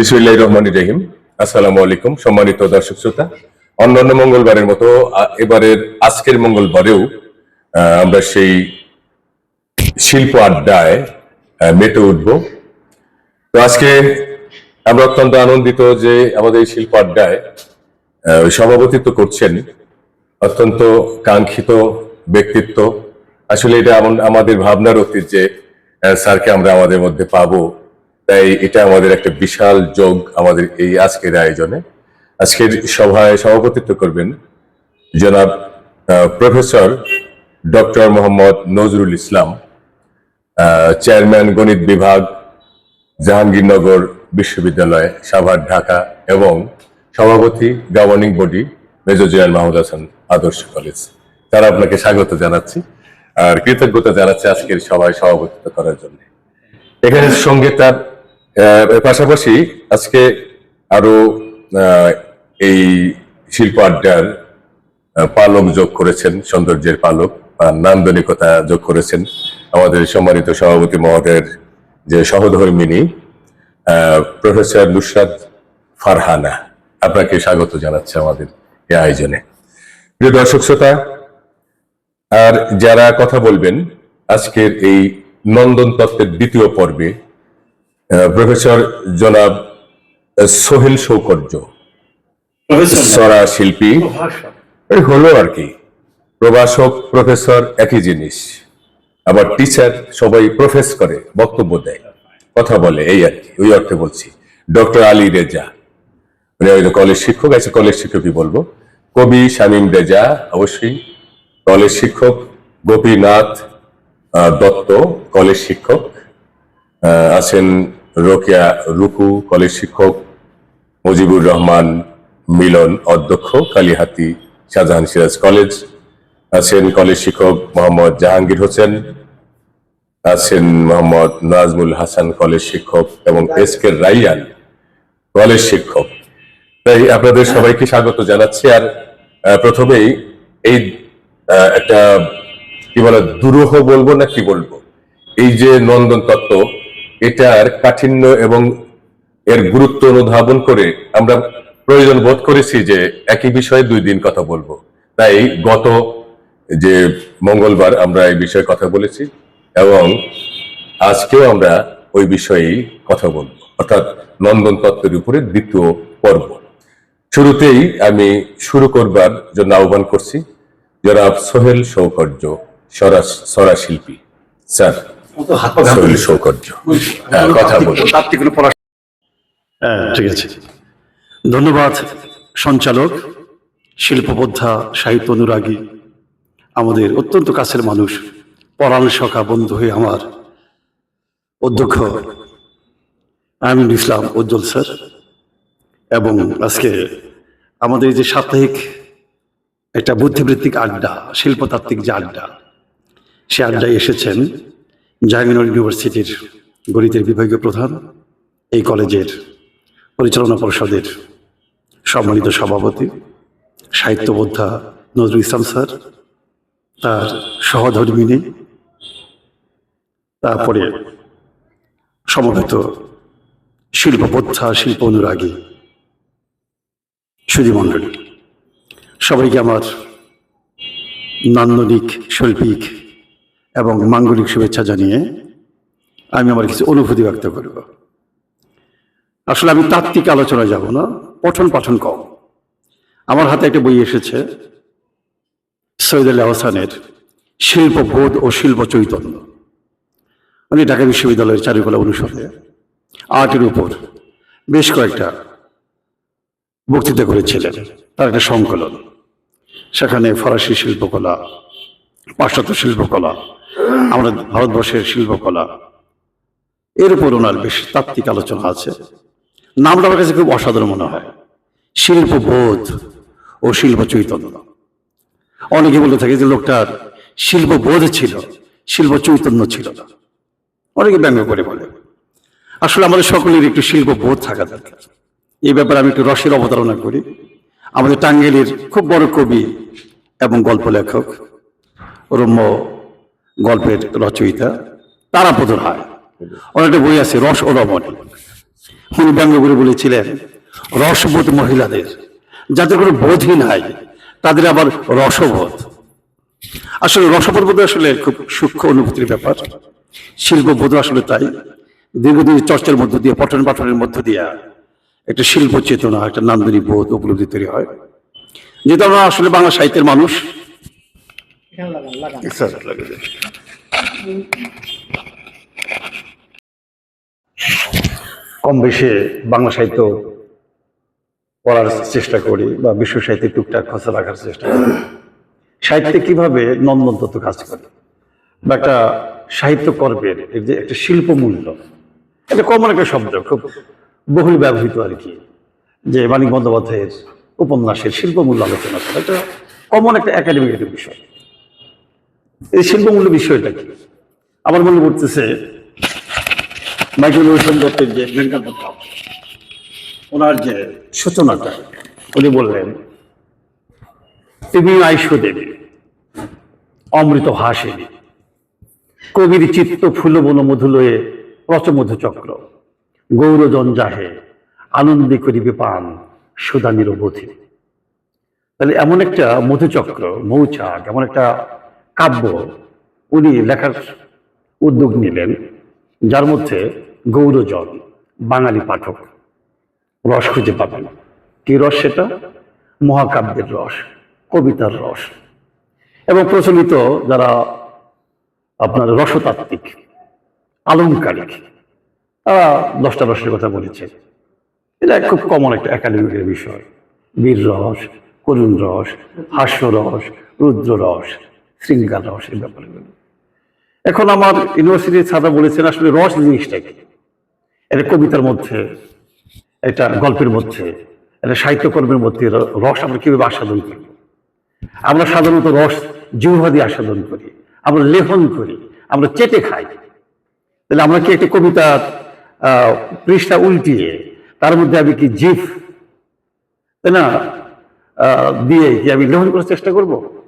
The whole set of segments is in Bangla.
বিসমুল্লাহ রহমান রহিম। আসসালামু আলাইকুম, সম্মানিত দর্শক শ্রোতা। অন্যান্য মঙ্গলবারের মতো এবারের আজকের মঙ্গলবারেও আমরা সেই শিল্প আড্ডায় মেতে উঠব। তো আজকে আমরা অত্যন্ত আনন্দিত যে আমাদের এই শিল্প আড্ডায় সভাপতিত্ব করছেন অত্যন্ত কাঙ্ক্ষিত ব্যক্তিত্ব। আসলে এটা আমাদের ভাবনার অতীত যে স্যারকে আমরা আমাদের মধ্যে পাবো। তাই এটা আমাদের একটা বিশাল যোগ আমাদের এই আজকের আয়োজনে। আজকের সভায় সভাপতিত্ব করবেন জনাব professor doctor Mohammad Nazrul Islam chairman গণিত বিভাগ, জাহাঙ্গীরনগর বিশ্ববিদ্যালয়, সাভার, ঢাকা এবং সভাপতি governing body major general Mahmud Hasan Adarsha college. তারা আপনাকে স্বাগত জানাচ্ছি আর কৃতজ্ঞতা জানাচ্ছি আজকের সভায় সভাপতিত্ব করার জন্য। এখানে সঙ্গে তার পাশাপাশি আজকে আরও এই শিল্প আড্ডার পালক যোগ করেছেন, সৌন্দর্যের পালক নান্দনিকতা যোগ করেছেন আমাদের সম্মানিত সভাপতি মহোদয়ের যে সহধর্মিনী প্রফেসর নুসরাত ফারহানা। আপনাকে স্বাগত জানাচ্ছে আমাদের এই আয়োজনে। প্রিয় দর্শক শ্রোতা, আর যারা কথা বলবেন, আজকের এই নন্দন তত্ত্বের দ্বিতীয় পর্বে প্রফেসর জনাব সোহেল সৌকর্য সরা শিল্পী। এই হলো আর কি। প্রভাষক প্রফেসর একই জিনিস। আবার টিচার সবাই প্রফেস করে বক্তব্য দেয় কথা বলে এই আর কি ওই অর্থে বলছি। ডক্টর আলী রেজা মানে কলেজ শিক্ষক আছে কলেজ শিক্ষকই বলব। কবি শামীম রেজা অবশ্যই কলেজ শিক্ষক গোপীনাথ দত্ত কলেজ শিক্ষক আছেন রোকেয়া রুকু কলেজ শিক্ষক মুজিবুর রহমান মিলন অধ্যক্ষ কালীহাতি শাহজাহান সিরাজ কলেজ। আছেন কলেজ শিক্ষক মোহাম্মদ জাহাঙ্গীর হোসেন। আছেন মোহাম্মদ নাজমুল হাসান কলেজ শিক্ষক এবং এস কে রাইয়ান কলেজ শিক্ষক। তাই আপনাদের সবাইকে স্বাগত জানাচ্ছি আর প্রথমেই এই একটা কি বলে, দুরূহ বলব না কি বলব? এই যে নন্দন তত্ত্ব এটার কাঠিন্য এবং এর গুরুত্ব অনুধাবন করে আমরা প্রয়োজন বোধ করেছি যে একই বিষয়ে দুই দিন কথা বলব। তাই গত যে মঙ্গলবার আমরা এই বিষয়ে কথা বলেছি এবং আজকেও আমরা ওই বিষয়েই কথা বলব। অর্থাৎ নন্দন তত্ত্বের উপরে দ্বিতীয় পর্ব। শুরুতেই আমি শুরু করবার জন্য আহ্বান করছি জনাব সোহেল সৌকর্য, সরা সরা শিল্পী স্যার। সৌকর্য। হ্যাঁ, কথা বলুন। হ্যাঁ ঠিক আছে। ধন্যবাদ সঞ্চালক শিল্পবোদ্ধা সাহিত্য অনুরাগী আমাদের অত্যন্ত কাছের মানুষ পরাণ সখা বন্ধু হয়ে আমার অধ্যক্ষ। আমিনুল ইসলাম উজ্জ্বল স্যার এবং আজকে আমাদের যে সাপ্তাহিক একটা বুদ্ধিবৃত্তিক আড্ডা শিল্পতাত্ত্বিক যে আড্ডা সে আড্ডায় এসেছেন জাহাঙ্গীরনগর ইউনিভার্সিটির গণিতের বিভাগীয় প্রধান, এই কলেজের পরিচালনা পরিষদের সম্মানিত সভাপতি, সাহিত্যবোদ্ধা নজরুল ইসলাম স্যার, তার সহধর্মিনী তারপরে সমবেত শিল্পবোদ্ধা শিল্প অনুরাগী সুধীমণ্ডলী সবাইকে আমার নান্দনিক, শৈল্পিক এবং মাঙ্গলিক শুভেচ্ছা জানিয়ে আমি আমার কিছু অনুভূতি ব্যক্ত করব। আসলে আমি তাত্ত্বিক আলোচনা যাব না, পঠন পাঠন কম। আমার হাতে একটা বই এসেছে, সৈয়দ আলী আহসানের শিল্পবোধ ও শিল্প চৈতন্য। উনি ঢাকা বিশ্ববিদ্যালয়ের চারুকলা অনুষদে আর্টের উপর বেশ কয়েকটা বক্তৃতা করেছিলেন। তার একটা সংকলন, সেখানে ফরাসি শিল্পকলা, পাশ্চাত্য শিল্পকলা আমরা ভারতবর্ষের শিল্পকলা। এর উপর ওনার বেশ তাত্ত্বিক আলোচনা আছে। নামটা আমার কাছে খুব অসাধারণ মনে হয়। শিল্পবোধ ও শিল্প চৈতন্য। অনেকে বলে থাকে যে লোকটার শিল্পবোধ ছিল, শিল্প চৈতন্য ছিল না। অনেকে ব্যঙ্গ করে বলে। আসলে আমাদের সকলের একটু শিল্পবোধ থাকা দরকার। এই ব্যাপারে আমি একটু রসের অবতারণা করি। আমাদের টাঙ্গেলের খুব বড় কবি এবং গল্প লেখক রম্য গল্পের রচয়িতা তারাপদ রায় অনেকটা বই আছে, রস ও রমণী। উনি ব্যঙ্গ বলেছিলেন, রসবোধ মহিলাদের, যাদের কোনো বোধই নাই, তাদের আবার রসবোধ। আসলে রসবোধ বোধ আসলে খুব সূক্ষ্ম অনুভূতির ব্যাপার। শিল্পবোধ আসলে তাই। দীর্ঘদিন চর্চার মধ্য দিয়ে, পঠন পাঠনের মধ্য দিয়ে একটা শিল্প চেতনা, একটা নান্দনিক বোধ উপলব্ধি তৈরি হয়। যেহেতু আমরা আসলে বাংলা সাহিত্যের মানুষ স্যার, কম বেশি বাংলা সাহিত্য পড়ার চেষ্টা করি বা বিশ্ব সাহিত্যের টুকটাক খসা রাখার চেষ্টা করি। সাহিত্যে কীভাবে নন্দন তত্ত্ব কাজ করে? বা একটা সাহিত্য কর্মের যে একটা শিল্প মূল্য এটা কমন একটা শব্দ খুব বহুল ব্যবহৃত আর কি। যে মানিক বন্দ্যোপাধ্যায়ের উপন্যাসের শিল্প মূল্য আলোচনা করা এটা কমন একটা একাডেমিক একটা বিষয়। এই শিল্প মূল্য বিষয়টা কি? আমার মনে পড়তেছে মাইকেল মধুসূদন দত্তের যে বেঙ্গালপত্র ওনার যে সূচনাটা, উনি বললেন, তুমি আইসো দেবী অমৃত হাসিনী কবির চিত্ত ফুল বন মধুলয়ে রচমধু চক্র, গৌরজন যাহে, আনন্দে করিবে পান সুদা নিরবধি তাহলে এমন একটা মধুচক্র, মৌচাক, এমন একটা কাব্য। উনি লেখার উদ্যোগ নিলেন, যার মধ্যে গৌরজন, বাঙালি পাঠক রস খুঁজে পাবেন। কি রস সেটা? মহাকাব্যের রস, কবিতার রস। এবং প্রচলিত যারা আপনার রসতাত্ত্বিক আলংকারিক তারা দশটা রসের কথা বলেছে। এটা খুব কমন একটা একাডেমিকের বিষয়। বীর রস করুণ রস হাস্য রস রুদ্র রস এই ব্যাপারগুলো এখন আমার ইউনিভার্সিটির ছাত্র বলেছেন আসলে রস জিনিসটা কি? এটা কবিতার মধ্যে এটা গল্পের মধ্যে এটা সাহিত্যকর্মের মধ্যে রস আমরা কীভাবে আস্বাদন করি? আমরা সাধারণত রস জিহ্বা দিয়ে আস্বাদন করি আমরা লেখন করি আমরা চেটে খাই। তাহলে আমরা কি একটা কবিতার আহ, পৃষ্ঠা উল্টিয়ে তার মধ্যে আমি কি জিভ তাই না? দিয়ে কি আমি লেখন করার চেষ্টা করব?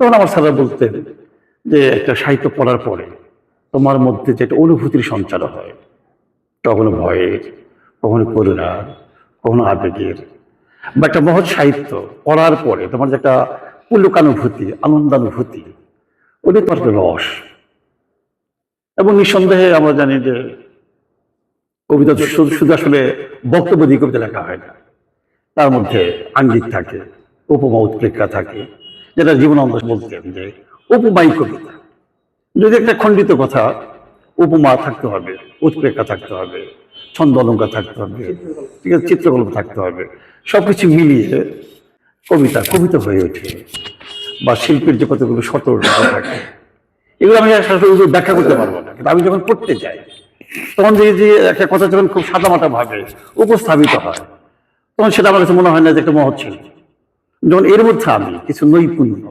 তখন আমার স্যাররা বলতেন যে একটা সাহিত্য পড়ার পরে তোমার মধ্যে যে একটা অনুভূতির সঞ্চার হয়, কখনো ভয়ের, কখনো করুণার কখনো আবেগের, বা একটা মহৎ সাহিত্য পড়ার পরে তোমার যে একটা পুলকানুভূতি আনন্দানুভূতি, ওটা তোমার একটা রস। এবং নিঃসন্দেহে আমরা জানি যে কবিতা শুধু আসলে বক্তব্য দিয়ে কবিতা লেখা হয় না, তার মধ্যে আঙ্গিক থাকে, উপমা উৎপ্রেক্ষা থাকে যেটা জীবনানন্দ বলতেন যে উপমাই কবিতা। যদি একটা খণ্ডিত কথা, উপমা থাকতে হবে, উৎপ্রেক্ষা থাকতে হবে, ছন্দ অলঙ্কার থাকতে হবে, ঠিক আছে, চিত্রকল্প থাকতে হবে, সবকিছু মিলিয়ে কবিতা কবিতা হয়ে ওঠে বা শিল্পীর যে কতগুলো সতর্কতা থাকে, এগুলো আমি আসলে ব্যাখ্যা করতে পারব না। কিন্তু আমি যখন পড়তে যাই, তখন যে যে একটা কথা যখন খুব সাদামাটা ভাবে উপস্থাপিত হয়, তখন সেটা আমার কাছে মনে হয় না যে একটা মহৎ ছিল যখন এর মধ্যে আমি কিছু নৈপুণ্য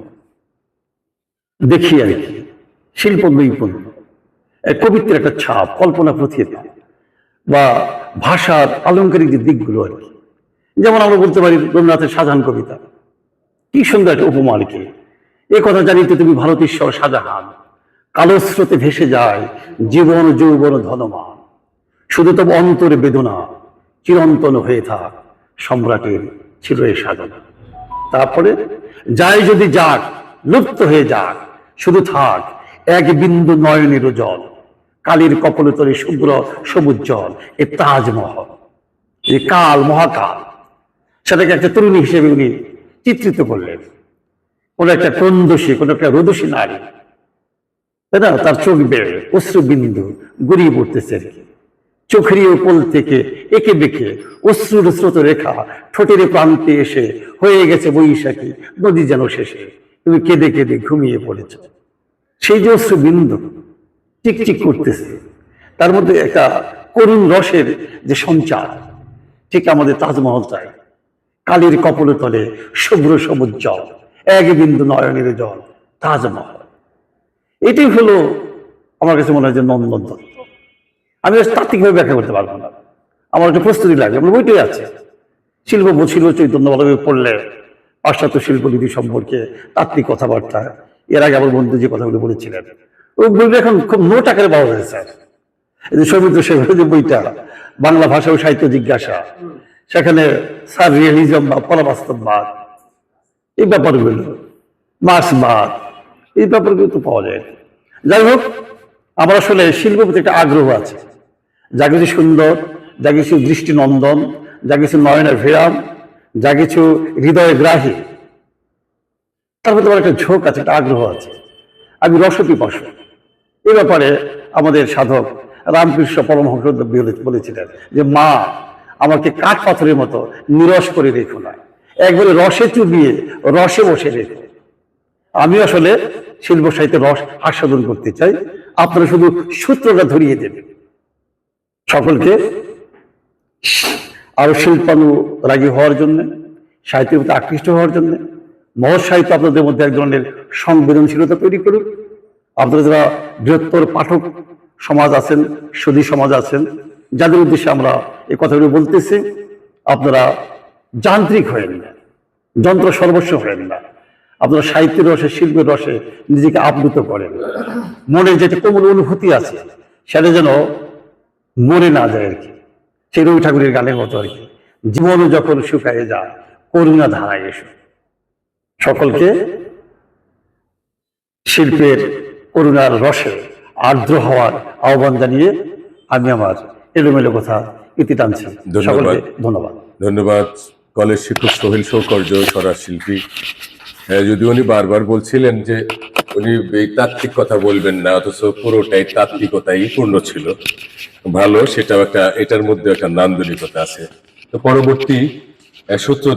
দেখি আর কি শিল্প নৈপুণ্য কবিত্বের একটা ছাপ, কল্পনা প্রথিতা বা ভাষার আলংকারিক যে দিকগুলো আর কি। যেমন আমরা বলতে পারি রবীন্দ্রনাথের শাহজাহান কবিতা, কি সুন্দর একটা উপমা আর কি। এ কথা জানিতে তুমি ভারতেশ্বর শাহজাহান, কালো স্রোতে ভেসে যায় জীবন যৌবন ধনমান শুধু তবে অন্তরে বেদনা চিরন্তন হয়ে থাক সম্রাটের ছিল এ সাধনা তারপরে যায় যদি যাক, লুপ্ত হয়ে যাক, শুধু থাক, এক বিন্দু নয়নের জল, কালীর কপলে তরে শুভ্র সবুজ জল, এ তাজমহল এই কাল মহাকাল। সেটাকে একটা তরুণী হিসেবে উনি চিত্রিত করলেন। কোন একটা ক্রন্দসী কোন একটা রোদসী নারী। তাই না? তার চোখ বেড়ে অশ্রু বিন্দু গড়িয়ে পড়তেছে আর কি। চোখের উপল থেকে একে বেঁকে অশ্রুর স্রোত রেখা ঠোঁটের প্রান্তে এসে হয়ে গেছে বৈশাখী, নদী যেন শেষে। তুমি কেঁদে কেঁদে ঘুমিয়ে পড়েছ। সেই যে অশ্রু বিন্দু টিকটিক করতেছে, তার মধ্যে একটা করুণ রসের যে সঞ্চার, ঠিক আমাদের তাজমহল চাই কালির কপলে তলে শুভ্র সবুজ জল, এক বিন্দু নয়নের জল, তাজমহল। এটাই হলো আমার কাছে মনে হয় যে নন্দন। আমি তাত্ত্বিকভাবে ব্যাখ্যা করতে পারব না। আমার একটা প্রস্তুতি লাগে আমার বইটাই আছে। শিল্প ছিল চৈতন্য ভাবে পড়লে পাশ্চাত্য শিল্পনীতি সম্পর্কে তাত্ত্বিক কথাবার্তা, এর আগে আমার বন্ধু যে কথাগুলো বলেছিলেন ওই বইটা এখন খুব নোট আকারে পাওয়া যায়, স্যার। এই যে সৌমিত্র শেখরের যে বইটা, বাংলা ভাষা ও সাহিত্য জিজ্ঞাসা, সেখানে স্যার রিয়েলিজম বা পরাবাস্তববাদ এই ব্যাপারগুলো, মার্ক্সবাদ, এই ব্যাপারগুলো তো পাওয়া যায়। যাই হোক আমার আসলে শিল্পের প্রতি একটা আগ্রহ আছে। যা কিছু সুন্দর, যা কিছু দৃষ্টিনন্দন, যা কিছু নয়নের ভিরাম যা কিছু হৃদয় গ্রাহী তার মধ্যে আমার একটা ঝোঁক আছে, একটা আগ্রহ আছে। আমি রসপিপাসু এ ব্যাপারে আমাদের সাধক রামকৃষ্ণ পরমহংস বলেছিলেন যে, মা, আমাকে কাঠ পাথরের মতো নিরস করে রেখো না। একবারে রসে চুবিয়ে রসে বসে রেখো। আমি আসলে শিল্প সাহিত্যে রস আস্বাদন করতে চাই। আপনারা শুধু সূত্রটা ধরিয়ে দেবেন। সকলকে আরও শিল্পানুরাগী হওয়ার জন্য, সাহিত্যের প্রতি আকৃষ্ট হওয়ার জন্য, মহৎ সাহিত্য আপনাদের মধ্যে এক ধরনের সংবেদনশীলতা তৈরি করুক। আপনারা যারা বৃহত্তর পাঠক সমাজ আছেন সুদী সমাজ আছেন, যাদের উদ্দেশ্যে আমরা এই কথাগুলো বলতেছি, আপনারা যান্ত্রিক হয়েন না, যন্ত্র সর্বস্ব হয়েন না। আপনারা সাহিত্যের রসে শিল্পের রসে নিজেকে আপ্লুত করেন। মনে যেটা কোমল অনুভূতি আছে সেটা যেন মরে না যায় আর কি। সেই রবি ঠাকুরের গানের মতো আর কি। জীবনও যখন শুকায় যায় করুণা ধারায় এসো। সকলকে শিল্পের করুণার রসে আর্দ্র হওয়ার আহ্বান জানিয়ে আমি আমার এলোমেলো কথা ইতি টানছি। ধন্যবাদ। সকলকে ধন্যবাদ। ধন্যবাদ। কলেজ শিক্ষক সোহেল সৌকর্য সরার শিল্পী। যদি উনি বারবার বলছিলেন যে উনি এই তাত্ত্বিক কথা বলবেন না, অথচ পুরোটাই তাত্ত্বিকতাই পূর্ণ ছিল, ভালো সেটাও একটা, এটার মধ্যে একটা নান্দনিকতা আছে। তো পরবর্তী সূত্র